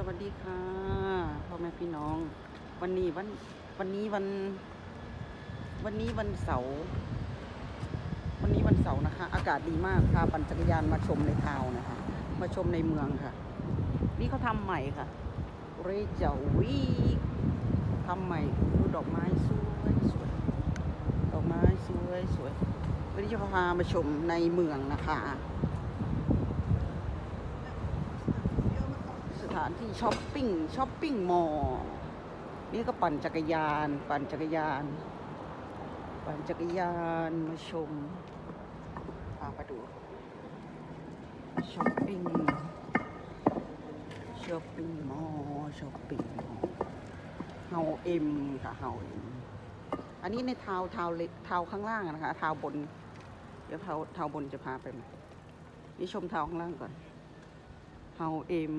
สวัสดีค่ะพ่อแม่พี่น้อง วันนี้วันวันนี้วัน วันนี้วันเสาร์วันนี้วันเสาร์นะคะ อากาศดีมากพาปั่นจักรยานมาชมในทาวนะคะ มาชมในเมืองค่ะ นี่เขาทำใหม่ค่ะ เรเจวีทำใหม่ดูดอกไม้สวยสวยดอกไม้สวยสวยวันนี้จะพามาชมในเมืองนะคะ ส ถานที่ช้อปปิ้งช้อปปิ้งมอลล์นี่ก็ปั่นจักรยาน ปั่นจักรยาน ปั่นจักรยานมาชมพามาดูช้อปปิ้งช้อปปิ้งมอลล์ช้อปปิ้งมอลล์เฮาเอ็มค่ะเฮาเอ็มอันนี้ในเท้าวน์ทาเล็กทาข้างล่างนะคะเท้าบน เดี๋ยวเท้าวน์ทาบนจะพาไปใหมนี่ชมเท้าข้างล่างก่อน เฮาเอ็ม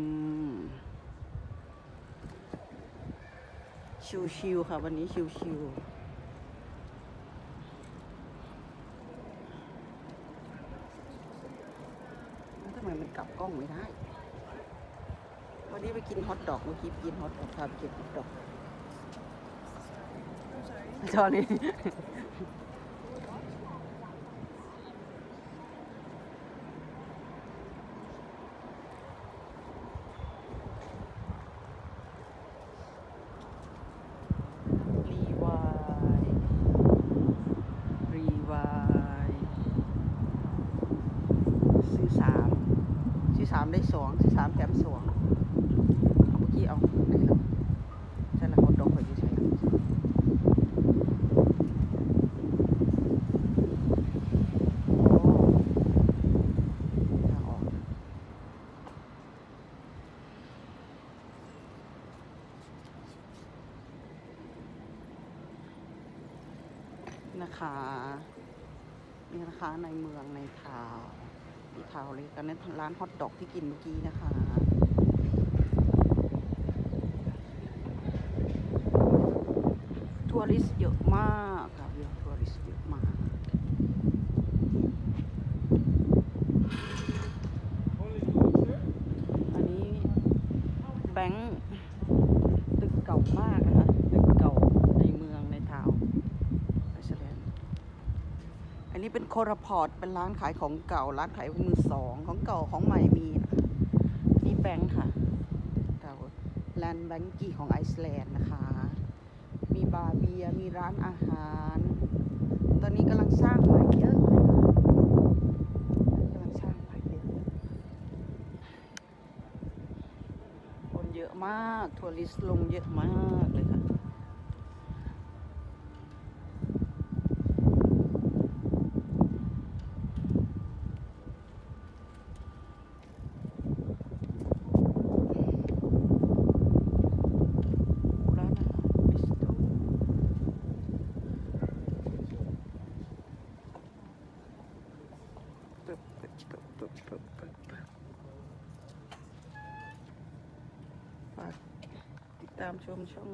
ชิวๆค่ะ วันนี้ชิวๆแล้วทำไมมันกลับกล้องไม่ได้ วันนี้ไปกินฮอทดอกเมื่อกี้ไปกินฮอทดอกพาไปกินฮอทดอกจอนี่รีวายรีวายซื้อสามซื้อสามได้สองสามแถมสองเอาเมื่อกี้เอาไหนแล้วใช่ละคนดอกไปอยู่ใช่ละนะคะนี่นะคะในเมืองในทาว น์ที่ทาวเลยกันนั้นร้านฮอทดอกที่กินเมื่อกี้นะคะทัวริสต์เยอะมากค่ะเยอะทัวริสต์เยอะมาก อันนี้แบงค์ตึกเก่ามากนะคะตึกเก่าในเมืองในทาวน์ไอซ์แลนด์ อันนี้เป็นโคราพอร์ตเป็นร้านขายของเก่า ร้านขายมือสองของเก่าของใหม่มีนี่แบงค์ค่ะเก่าแลนด์แบงกี้ของไอซ์แลนด์นะคะ มีบาร์เบียมีร้านอาหาร ตอนนี้กำลังสร้างใหม่เยอะเลยค่ะกำลังสร้างใหม่เยอะคนเยอะมากทัวริสต์ลงเยอะมากเลยค่ะ ร้านอาหารบิสโตรปึ๊บปึ๊บปึ๊บปึ๊บปึ๊บปึ๊บปึ๊บ ฝากติดตามชมช่อง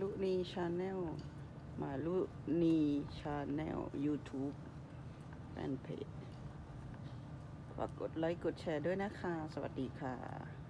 ลุนีชาแนลมาลุนีชาแนล YouTube แฟนเพจฝากกดไลค์ กดแชร์ด้วยนะคะ สวัสดีค่ะ